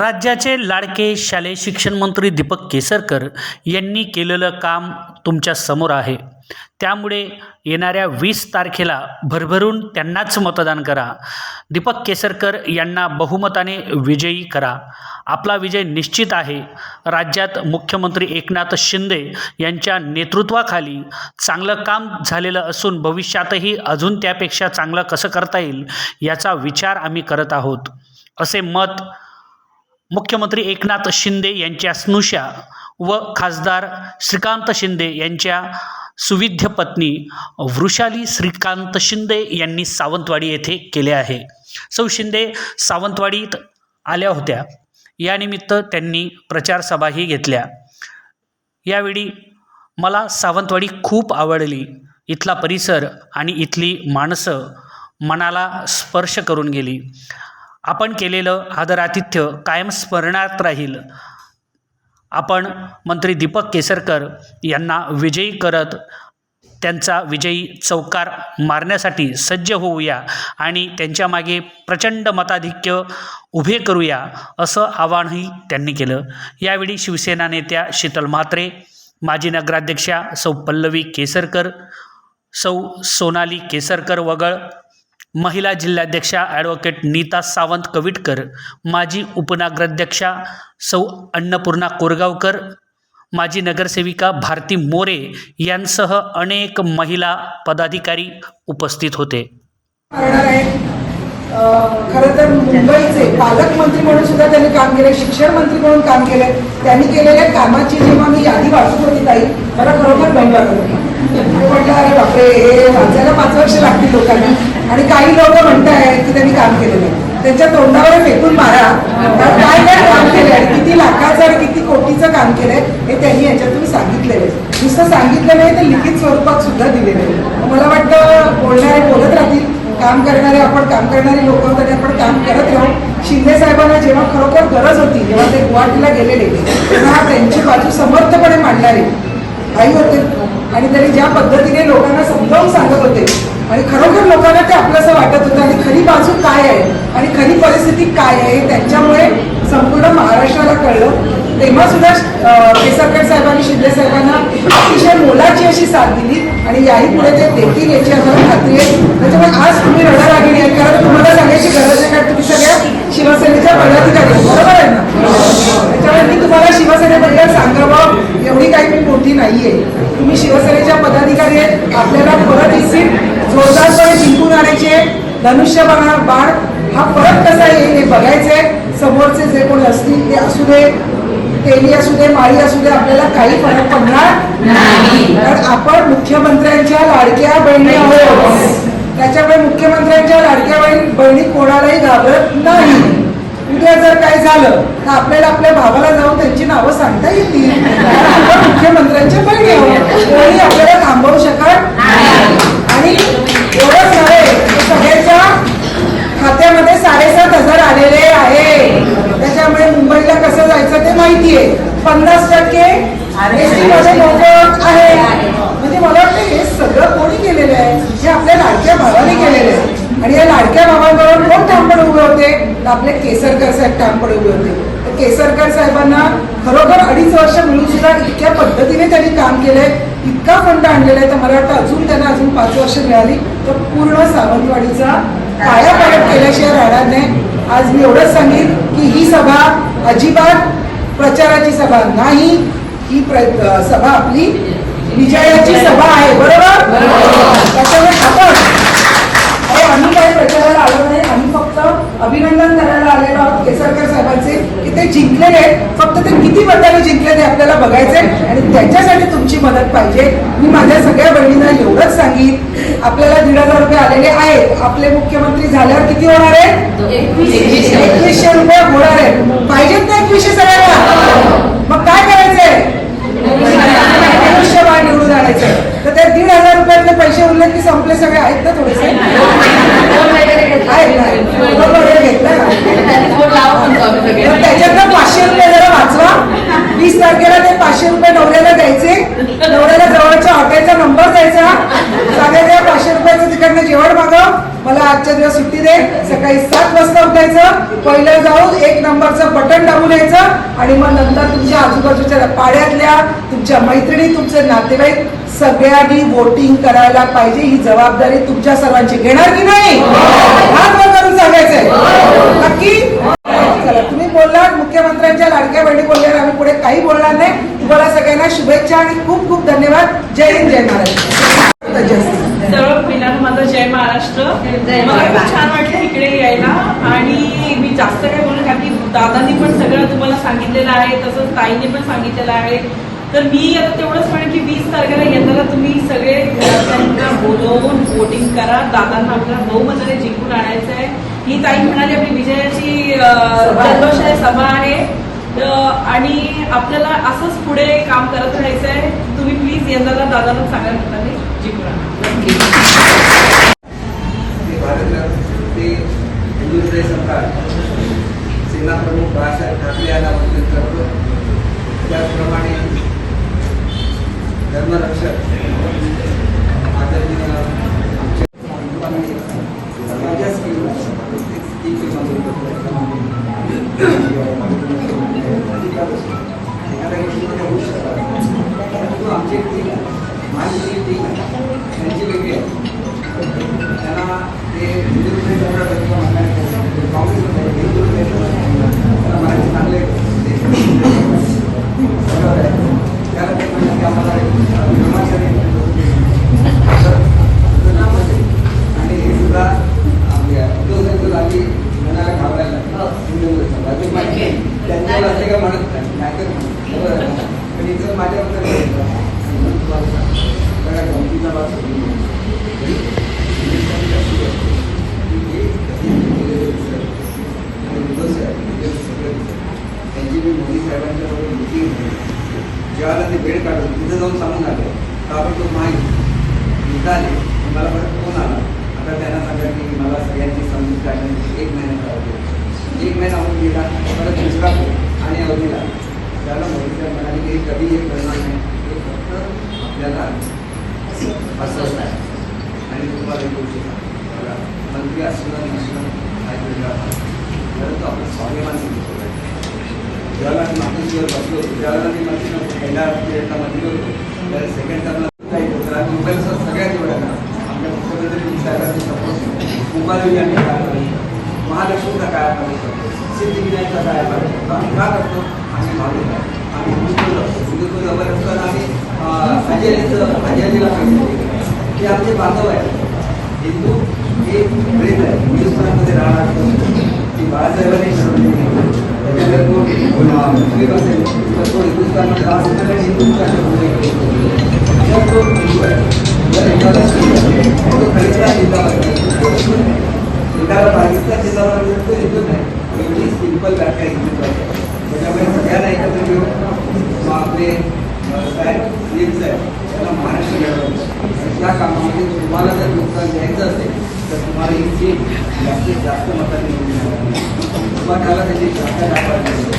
राज्याचे लाडके शालेय शिक्षण मंत्री दीपक केसरकर यांनी केलेलं काम तुमच्यासमोर आहे. त्यामुळे येणाऱ्या वीस तारखेला भरभरून त्यांनाच मतदान करा. दीपक केसरकर यांना बहुमताने विजयी करा. आपला विजय निश्चित आहे. राज्यात मुख्यमंत्री एकनाथ शिंदे यांच्या नेतृत्वाखाली चांगलं काम झालेलं असून भविष्यातही अजून त्यापेक्षा चांगलं कसं करता येईल याचा विचार आम्ही करत आहोत. असे मत मुख्यमंत्री एकनाथ शिंदे यांच्या स्नुषा व खासदार श्रीकांत शिंदे यांच्या सुविध्य पत्नी वृषाली श्रीकांत शिंदे यांनी सावंतवाडी येथे केले आहे. सौ शिंदे सावंतवाडीत आल्या होत्या. यानिमित्त त्यांनी प्रचारसभाही घेतल्या. यावेळी मला सावंतवाडी खूप आवडली. इथला परिसर आणि इथली माणसं मनाला स्पर्श करून गेली. आपण केलेलं आदरातिथ्य कायम स्मरणात राहील. आपण मंत्री दीपक केसरकर यांना विजयी करत त्यांचा विजयी चौकार मारण्यासाठी सज्ज होऊया आणि त्यांच्यामागे प्रचंड मताधिक्य उभे करूया असं आवाहनही त्यांनी केलं. यावेळी शिवसेना नेत्या शीतल म्हात्रे माजी नगराध्यक्षा सौ पल्लवी केसरकर सौ सोनाली केसरकर वगळ महिला जिल्हाध्यक्षा ॲडव्होकेट नीता सावंत कविटकर माजी उपनगराध्यक्षा सौ अन्नपूर्णा कोरगावकर माजी नगरसेविका भारती मोरे यांसह अनेक महिला पदाधिकारी उपस्थित होते. करणार खरं तर मुंबईचे पालकमंत्री म्हणून सुद्धा त्यांनी काम केले शिक्षण मंत्री म्हणून काम केले. त्यांनी केलेल्या कामाची जेव्हा मी यादी वाचत होती ताई मला खरोखर दम होती. मी म्हटलं अरे बापरे हे वाचायला पाच वर्ष लागतील लोकांना. आणि काही लोक म्हणतायत की त्यांनी काम केलेलं आहे. त्यांच्या तोंडावर फेकून मारा. काय काय काम केलंय? आणि किती लाखाचं आणि किती कोटीचं काम केलंय? हे त्यांनी याच्यातून सांगितलेलं आहे. नुसतं सांगितलं नाही तर लिखित स्वरूपात सुद्धा दिलेलं आहे. मला वाटतं बोलणारे बोलत राहतील. काम करणारे आपण काम करणारी लोक त्यांनी आपण काम करत राहू. शिंदे साहेबांना जेव्हा खरोखर गरज होती जेव्हा ते गुवाहाटीला गेलेले. तेव्हा त्यांची बाजू समर्थपणे मांडणारे. काही होते. आणि त्यांनी ज्या पद्धतीने लोकांना समजावून सांगत होते आणि खरोखर लोकांना ते आपलंसं वाटत होतं आणि खरी बाजू काय आहे? आणि खरी परिस्थिती काय आहे? त्यांच्यामुळे संपूर्ण महाराष्ट्राला कळलं. तेव्हा सुद्धा केसरकर साहेबांनी शिंदे साहेबांना अतिशय मोलाची अशी साथ दिली. आणि याही पुढे ते देतील याची आम्हाला खात्री आहे. त्याच्यामुळे आज तुम्ही रडारागिणी आहेत कारण तुम्हाला सांगायची गरज आहे कारण तुम्ही सगळ्या शिवसेनेच्या पदाधिकारी आहेत. बरोबर आहे ना त्याच्यामुळे मी तुम्हाला शिवसेनेबद्दल सांगावं एवढी काही मी मोठी नाहीये तुम्ही शिवसेनेच्या पदाधिकारी आहेत आपल्याला परत ही सीट जोरदारपणे जिंकून आणायची आहे धनुष्य बाणा बाण हा परत कसा येईल हे बघायचंय. समोरचे जे कोणी असतील ते असू दे तेली असू दे माळी असू दे आपल्याला काही फरक पडणार नाही. कारण आपण मुख्यमंत्र्यांच्या लाडक्या बहिणी आहोत. त्याच्यामुळे मुख्यमंत्र्यांच्या लाडक्या बहिणी बहिणी कोणालाही घाबरत नाही. उद्या जर काय झालं तर आपल्याला आपल्या भावाला जाऊन त्यांची नावं सांगता येतील. आपण मुख्यमंत्र्यांच्या बहिणी आहोत. कोणी आपल्याला थांबवू शकत आणि एवढंच नव्हे खात्यामध्ये साडेसात हजार आलेले आहे. त्याच्यामुळे मुंबईला कसं जायचं ते माहिती आहे पन्नास टक्के एसटी मध्ये लोक आहे. म्हणजे मला वाटतं हे सगळं कोणी केलेलं आहे? हे आपल्या लाडक्या भावाने केलेलं आहे. आणि या लाडक्या भावांबरोबर कोण ठामपणे उभे होते? तर आपले केसरकर साहेब ठामपणे उभे होते. तर केसरकर साहेबांना खरोखर अडीच वर्ष मिळून सुद्धा इतक्या पद्धतीने त्यांनी काम केलंय इतका फंड आणलेला आहे. तर मला वाटतं अजून त्यांना अजून पाच वर्ष मिळाली. तर पूर्ण सावंतवाडीचा काया पालट केल्याशिवाय राहणार नाही. आज मी एवढंच सांगेन की ही सभा अजिबात प्रचाराची सभा नाही. ही सभा आपली विजयाची सभा आहे. बरोबर? त्याच्यामुळे आपण काही प्रचाराला आलो नाही. अभिनंदन करायला आलेलो आहोत केसरकर साहेबांचे. की ते जिंकलेले आहेत. फक्त ते किती मताने जिंकले ते आपल्याला बघायचे आणि त्याच्यासाठी तुमची मदत पाहिजे. मी माझ्या सगळ्या बहिणींना एवढंच सांगित आपल्याला दीड हजार रुपये आलेले आहेत. आपले मुख्यमंत्री झाल्यावर किती होणार आहे? एकवीसशे रुपये होणार आहेत. पाहिजेत ना एकवीसशे सगळ्यांना? मग काय करायचंय? आयुष्यभर निवडून आणायचं तर ते दीड हजार रुपयातले पैसे उरले की संपले सगळे? आहेत ना थोडेसे आहेत ना दोन वगैरे घेतलं ना तर त्याच्यातनं पाचशे रुपये जरा वाचवा वीस तारखेला ते पाचशे रुपये नवऱ्याला द्यायचे. नवऱ्याला जवळच्या हॉटेलचा नंबर द्यायचा. सांगायचं पाचशे रुपयाचं तिकडनं जेवण मागव. मला आजच्या दिवस सुट्टी दे. सकाळी सात वाजता उठायचं. पहिलं जाऊन एक नंबरचं बटन दाबून यायचं. आणि मग नंतर तुमच्या आजूबाजूच्या पाड्यातल्या तुमच्या मैत्रिणी तुमचे नातेवाईक सगळ्यांनी वोटिंग करायला पाहिजे. ही जबाबदारी तुमच्या सर्वांची घेणार की नाही? हात वर करून सांगायचंय. नक्की? बोललात मुख्यमंत्र्यांच्या लाडक्या बहिणी बोलल्यावर आम्ही पुढे काही बोलणार नाही. तुम्हाला सगळ्यांना शुभेच्छा आणि खूप खूप धन्यवाद. जय हिंद जय महाराष्ट्र. जय श्री. सर्व पहिल्यांदा माझं जय महाराष्ट्र. मला खूप छान वाटलं इकडे यायला. आणि मी जास्त काय बोलू कारण की दादांनी पण सगळं तुम्हाला सांगितलेलं आहे तसंच ताईने पण सांगितलेलं आहे. तर मी आता तेवढंच म्हणेन की वीस तारखेला येताना तुम्ही सगळे घरच्यांना बोलवून वोटिंग करा. दादांना आपल्याला बहुमताने जिंकून आणायचं आहे. ही ताई म्हणाली आपली विजयाची अं, जल्लोषाही सभा आहे. आणि आपल्याला असंच पुढे काम करत राहायचं आहे. तुम्ही प्लीज यंदाला दादाला चांगल्या मताने जिंकून आणा. सेना प्रमुख बाळासाहेब ठाकरे यांना करतो. त्याचप्रमाणे धर्मरक्षक आदरणीय आमचे समाजास किंवा जेव्हा ते वेळ काढून तिथं जाऊन सांगून आले ताबडतोब माहीत इथं आले मला परत फोन आला आता त्यांना सांगा की मला सगळ्यांची समजूत काढण्याची एक महिना एक महिना होऊन गेला परत दुसरा फोन आणि अवधीला. त्याला साहेब म्हणाले की कधी हे करणार नाही. हे फक्त आपल्याला असं आणि तुम्हाला एक गोष्ट. मंत्री असणं नसणं हा वेगळा आहे. परंतु आपण स्वाभिमान ज्यावेळेला मी मातोश्रीवर बसलो होतो ज्यावेळेला मी नव्हतो पहिल्या पिरियडला मंत्री होतो त्यावेळेस सेकंड टर्मला काही होतं मुंबईला सगळ्यात एवढ्या आपल्या मुख्यमंत्री साहेबांनी सपोज़ मुंबई यांनी काय करायचं महालक्ष्मीचा काय करायचं सिद्धिविनायकचा काय करायचं आम्ही का करतो? आम्ही आहे आम्ही हिंदुत्व जवळ असताना आम्ही अं, हजेरीचं हजेरीला आमचे बांधव हिंदू हे प्रेम आहे हिंदुस्थानमध्ये राहणार की बाळासाहेबांनी ठरवलेली तो मुस्लिम असेल तर तो हिंदुस्थानमध्ये राहत हिंदुस्थानच्या तो हिंदू आहे जर एखादा एखादा पाकिस्तान जिल्हा तो हिंदू नाही एवढी सिंपल व्याख्या हिंदुत्वाची आहे. त्याच्यामुळे सगळ्यांना एकत्र घेऊन मग आपले अं, साहेब साहेब त्यांना महाराष्ट्र घडवलं त्या कामामध्ये तुम्हाला जर नुकसान घ्यायचं असेल तर तुम्हाला ही सीट जास्तीत जास्त मतांनी निवडून तुम्हाला त्याची शाखा